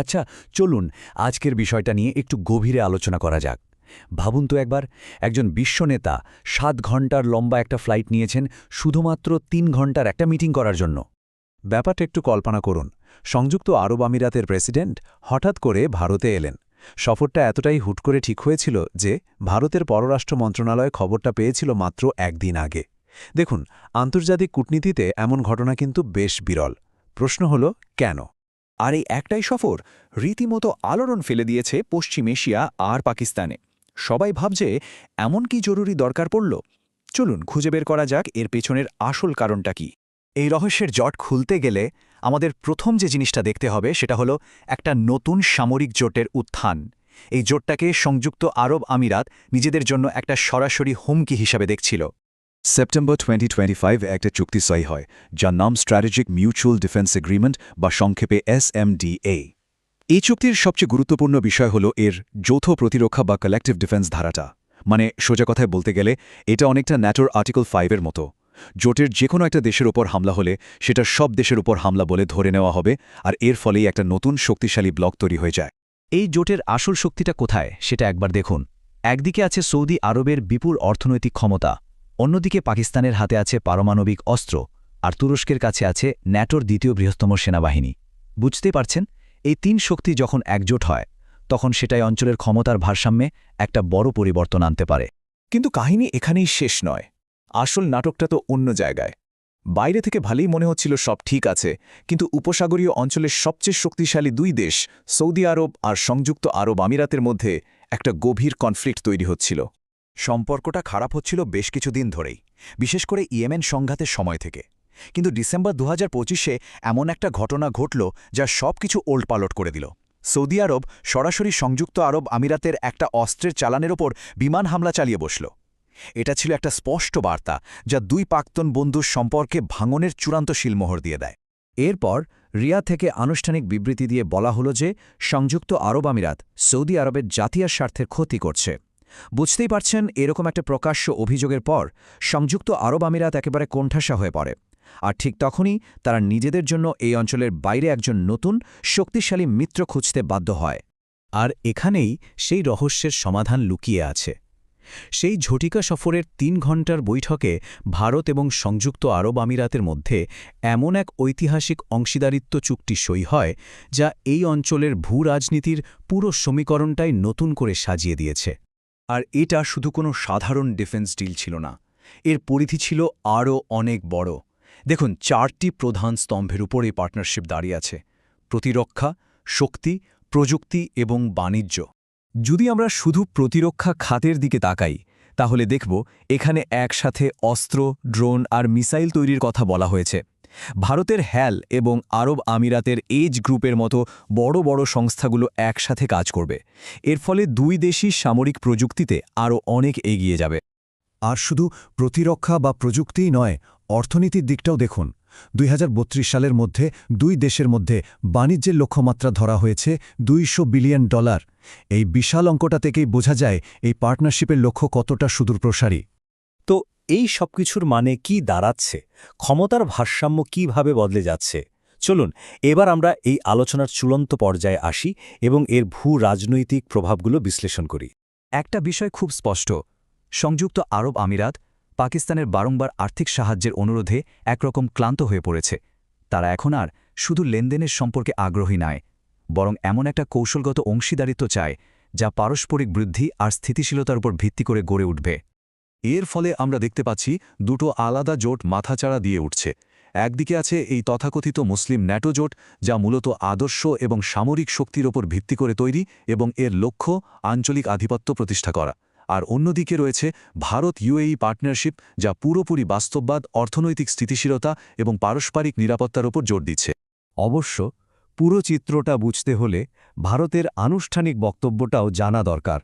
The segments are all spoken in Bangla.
আচ্ছা চলুন, আজকের বিষয়টা নিয়ে একটু গভীরে আলোচনা করা যাক। ভাবুন তো একবার, একজন বিশ্বনেতা সাত ঘণ্টার লম্বা একটা ফ্লাইট নিয়েছেন শুধুমাত্র তিন ঘণ্টার একটা মিটিং করার জন্য। ব্যাপারটা একটু কল্পনা করুন, সংযুক্ত আরব আমিরাতের প্রেসিডেন্ট হঠাৎ করে ভারতে এলেন। সফরটা এতটাই হুট করে ঠিক হয়েছিল যে ভারতের পররাষ্ট্র মন্ত্রণালয় খবরটা পেয়েছিল মাত্র একদিন আগে। দেখুন, আন্তর্জাতিক কূটনীতিতে এমন ঘটনা কিন্তু বেশ বিরল। প্রশ্ন হল, কেন? আর এই একটাই সফর রীতিমতো আলোড়ন ফেলে দিয়েছে পশ্চিম এশিয়া আর পাকিস্তানে। সবাই ভাবছে, এমন কি জরুরি দরকার পড়ল? চলুন খুঁজে বের করা যাক এর পেছনের আসল কারণটা কি। এই রহস্যের জট খুলতে গেলে আমাদের প্রথম যে জিনিসটা দেখতে হবে সেটা হলো একটা নতুন সামরিক জোটের উত্থান। এই জোটটাকে সংযুক্ত আরব আমিরাত নিজেদের জন্য একটা সরাসরি হুমকি হিসাবে দেখছিল। সেপ্টেম্বর টোয়েন্টি টোয়েন্টি ফাইভ একটা চুক্তি সই হয়, যার নাম স্ট্র্যাটেজিক মিউচুয়াল ডিফেন্স এগ্রিমেন্ট বা সংক্ষেপে এসএমডিএ এই চুক্তির সবচেয়ে গুরুত্বপূর্ণ বিষয় হল এর যৌথ প্রতিরক্ষা বা কালেকটিভ ডিফেন্স ধারাটা। মানে সোজা কথায় বলতে গেলে, এটা অনেকটা ন্যাটোর আর্টিকেল ফাইভের মতো। জোটের যে কোনো একটা দেশের ওপর হামলা হলে, সেটা সব দেশের উপর হামলা বলে ধরে নেওয়া হবে, আর এর ফলেই একটা নতুন শক্তিশালী ব্লক তৈরি হয়ে যায়। এই জোটের আসল শক্তিটা কোথায়, সেটা একবার দেখুন। একদিকে আছে সৌদি আরবের বিপুল অর্থনৈতিক ক্ষমতা অন্যদিকে পাকিস্তানের হাতে আছে পারমাণবিক অস্ত্র, আর তুরস্কের কাছে আছে ন্যাটোর দ্বিতীয় বৃহত্তম সেনাবাহিনী। বুঝতে পারছেন? এই তিন শক্তি যখন একজোট হয়, তখন সেটাই অঞ্চলের ক্ষমতার ভারসাম্যে একটা বড় পরিবর্তন আনতে পারে। কিন্তু কাহিনী এখানেই শেষ নয়। আসল নাটকটা তো অন্য জায়গায়। বাইরে থেকে ভালোই মনে হচ্ছিল সব ঠিক আছে, কিন্তু উপসাগরীয় অঞ্চলের সবচেয়ে শক্তিশালী দুই দেশ, সৌদি আরব আর সংযুক্ত আরব আমিরাতের মধ্যে একটা গভীর কনফ্লিক্ট তৈরি হচ্ছিল। সম্পর্কটা খারাপ হচ্ছিল বেশ কিছুদিন ধরেই, বিশেষ করে ইয়েমেন সংঘাতের সময় থেকে। কিন্তু ডিসেম্বর দু হাজার এমন একটা ঘটনা ঘটল যা সব কিছু ওল্টপালট করে দিল। সৌদি আরব সরাসরি সংযুক্ত আরব আমিরাতের একটা অস্ত্রের চালানের ওপর বিমান হামলা চালিয়ে বসল। এটা ছিল একটা স্পষ্ট বার্তা যা দুই প্রাক্তন বন্ধুর সম্পর্কে ভাঙনের চূড়ান্ত শিলমোহর দিয়ে দেয়। এরপর রিয়া থেকে আনুষ্ঠানিক বিবৃতি দিয়ে বলা হলো যে, সংযুক্ত আরব আমিরাত সৌদি আরবের জাতীয় স্বার্থের ক্ষতি করছে। বুঝতেই পারছেন, এরকম একটা প্রকাশ্য অভিযোগের পর সংযুক্ত আরব আমিরাত একেবারে কোণঠাসা হয়ে পড়ে। আর ঠিক তখনই তারা নিজেদের জন্য এই অঞ্চলের বাইরে একজন নতুন, শক্তিশালী মিত্র খুঁজতে বাধ্য হয়। আর এখানেই সেই রহস্যের সমাধান লুকিয়ে আছে। সেই ঝটিকা সফরের তিন ঘণ্টার বৈঠকে ভারত এবং সংযুক্ত আরব আমিরাতের মধ্যে এমন এক ঐতিহাসিক অংশীদারিত্ব চুক্তি সই হয়, যা এই অঞ্চলের ভূ রাজনীতির পুরো সমীকরণটাই নতুন করে সাজিয়ে দিয়েছে। আর এটা শুধু কোনো সাধারণ ডিফেন্স ডিল ছিল না। এর পরিধি ছিল আরও অনেক বড়। দেখুন, চারটি প্রধান স্তম্ভের উপর পার্টনারশিপ দাঁড়িয়ে আছে। প্রতিরক্ষা, শক্তি, প্রযুক্তি এবং বাণিজ্য। যদি আমরা শুধু প্রতিরক্ষা খাতের দিকে তাকাই, তাহলে দেখব এখানে একসাথে অস্ত্র, ড্রোন আর মিসাইল তৈরির কথা বলা হয়েছে। ভারতের হ্যাল এবং আরব আমিরাতের এজ গ্রুপের মতো বড় বড় সংস্থাগুলো একসাথে কাজ করবে। এর ফলে দুই দেশই সামরিক প্রযুক্তিতে আরও অনেক এগিয়ে যাবে। আর শুধু প্রতিরক্ষা বা প্রযুক্তিই নয়, অর্থনীতির দিকটাও দেখুন। দুই হাজার বত্রিশ সালের মধ্যে দুই দেশের মধ্যে বাণিজ্যের লক্ষ্যমাত্রা ধরা হয়েছে দুইশো বিলিয়ন ডলার। এই বিশাল অঙ্কটা থেকেই বোঝা যায় এই পার্টনারশিপের লক্ষ্য কতটা সুদূরপ্রসারী। তো এই সবকিছুর মানে কি দাঁড়াচ্ছে? ক্ষমতার ভারসাম্য কীভাবে বদলে যাচ্ছে? চলুন, এবার আমরা এই আলোচনার চূড়ান্ত পর্যায়ে আসি এবং এর ভূ রাজনৈতিক প্রভাবগুলো বিশ্লেষণ করি। একটা বিষয় খুব স্পষ্ট। সংযুক্ত আরব আমিরাত পাকিস্তানের বারংবার আর্থিক সাহায্যের অনুরোধে একরকম ক্লান্ত হয়ে পড়েছে। তারা এখন আর শুধু লেনদেনের সম্পর্কে আগ্রহী নয়, বরং এমন একটা কৌশলগত অংশীদারিত্ব চায় যা পারস্পরিক বৃদ্ধি আর স্থিতিশীলতার উপর ভিত্তি করে গড়ে উঠবে। এর ফলে আমরা দেখতে পাচ্ছি দুটো আলাদা জোট মাথাচাড়া দিয়ে উঠছে। একদিকে আছে এই তথাকথিত মুসলিম ন্যাটো জোট, যা মূলত আদর্শ এবং সামরিক শক্তির ওপর ভিত্তি করে তৈরি এবং এর লক্ষ্য আঞ্চলিক আধিপত্য প্রতিষ্ঠা করা। আর অন্যদিকে রয়েছে ভারত ইউএই পার্টনারশিপ, যা পুরোপুরি বাস্তববাদ, অর্থনৈতিক স্থিতিশীলতা এবং পারস্পরিক নিরাপত্তার ওপর জোর দিচ্ছে। অবশ্য পুরো চিত্রটা বুঝতে হলে ভারতের আনুষ্ঠানিক বক্তব্যটাও জানা দরকার।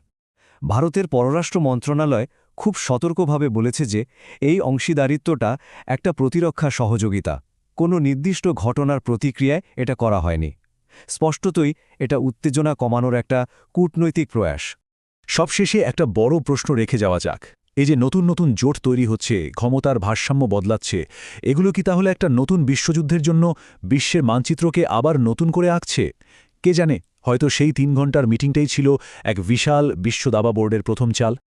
ভারতের পররাষ্ট্র মন্ত্রণালয় খুব সতর্কভাবে বলেছে যে, এই অংশীদারিত্বটা একটা প্রতিরক্ষা সহযোগিতা। কোনো নির্দিষ্ট ঘটনার প্রতিক্রিয়ায় এটা করা হয়নি। স্পষ্টতই এটা উত্তেজনা কমানোর একটা কূটনৈতিক প্রয়াস। সবশেষে একটা বড় প্রশ্ন রেখে যাওয়া যাক। এই যে নতুন নতুন জোট তৈরি হচ্ছে, ক্ষমতার ভারসাম্য বদলাচ্ছে, এগুলো কি তাহলে একটা নতুন বিশ্বযুদ্ধের জন্য বিশ্বের মানচিত্রকে আবার নতুন করে আঁকছে? কে জানে, হয়তো সেই তিন ঘণ্টার মিটিংটাই ছিল এক বিশাল বিশ্ব দাবা বোর্ডের প্রথম চাল।